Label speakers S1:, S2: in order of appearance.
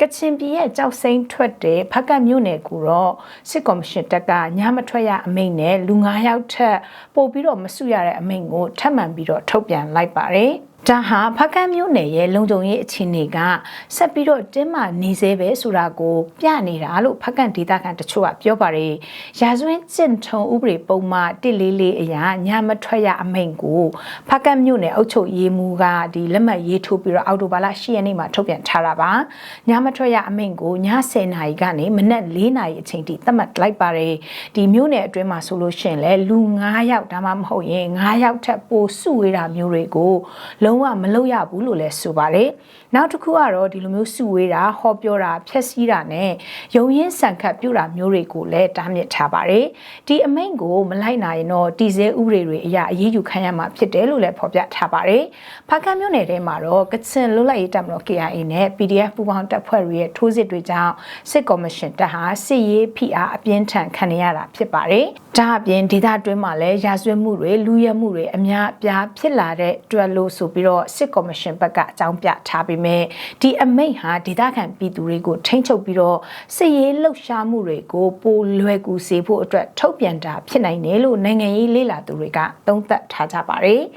S1: ကချင်ပြည်ရဲ့ကြောက်စိမ့်ထွက်တဲ့ဖက်ကတ်မြို့နယ်ကိုတော့စစ်ကော်မရှင်တပ်ကညမထွက်ရအမိန့်နဲ့လူ9ယောက်ထက်ပို့ပြီးတော့မစုရတဲ့အမိန့်ကိုထပ်မံပြီးတော့ထုတ်ပြန်လိုက်ပါတယ်။ ဒါဟာဖကန်းမျိုးနယ်ရဲ့လုံခြုံရေးအခြေအနေကဆက်ပြီးတော့တင်းမာနေသေးပဲဆိုတာကိုပြနေတာလို့ဖကန်းဒေသခံတချို့ကပြောပါတယ်။ရာဇဝင်းကျင့်ထုံဥပဒေပုံမှ144အရာညမထွက်ရအမိန့်ကိုဖကန်းမျိုးနယ်အုပ်ချုပ်ရေးမှူးကဒီလက်မှတ်ရေးထိုးပြီးတော့အော်တိုဘာလ10ရက်နေ့မှာထုတ်ပြန်ထားတာပါ။ညမထွက်ရအမိန့်ကိုည10နာရီကနေမနက်4နာရီအချိန်ထိသတ်မှတ်လိုက်ပါတယ်။ဒီမျိုးနယ်အတွင်းမှာဆိုလို့ရှိရင်လည်းလူ9ယောက်ဒါမှမဟုတ်ရင်9ယောက်ထက်ပိုစုဝေးတာမျိုးတွေကိုလုံးဝမလုပ်ရဘူးလို့လည်းဆိုပါတယ်။နောက်တစ်ခုကတော့ဒီလိုမျိုးစုဝေးတာဟောပြောတာဖျက်ဆီးတာနဲ့ယုံရင်းဆန်ခတ်ပြုတာမျိုးတွေကိုလည်းတားမြစ်ထားပါတယ်။ဒီအမိန့်ကိုမလိုက်နိုင်ရင်တော့တည်ဆဲဥပဒေတွေအရအရေးယူခံရမှာဖြစ်တယ်လို့လည်းဖော်ပြထားပါတယ်။ဖားကန်းမြို့နယ်ထဲမှာတော့ကချင်လွတ်လပ်ရေးတပ်မတော် KIA နဲ့ PDF ပူးပေါင်းတပ်ဖွဲ့တွေရဲ့ထိုးစစ်တွေကြောင့်စစ်ကော်မရှင်တပ်ဟာစစ်ရေးဖိအားအပြင်းထန်ခံရတာဖြစ်ပါတယ်။ ဒါအပြင်ဒေသတွင်းမှာလည်းရာဇဝတ်မှုတွေလူရဲမှုတွေအများအပြားဖြစ်လာတဲ့အတွက်လို့ဆိုပြီးတော့စစ်ကော်မရှင်ဘက်ကအကြောင်းပြထားပေမဲ့ဒီအမိန့်ဟာဒေသခံပြည်သူတွေကိုထိန်းချုပ်ပြီးတော့စစ်ရေးလှုပ်ရှားမှုတွေကိုပိုလွယ်ကူစေဖို့အတွက်ထုတ်ပြန်တာဖြစ်နိုင်တယ်လို့နိုင်ငံရေးလေ့လာသူတွေကသုံးသပ်ထားကြပါတယ်။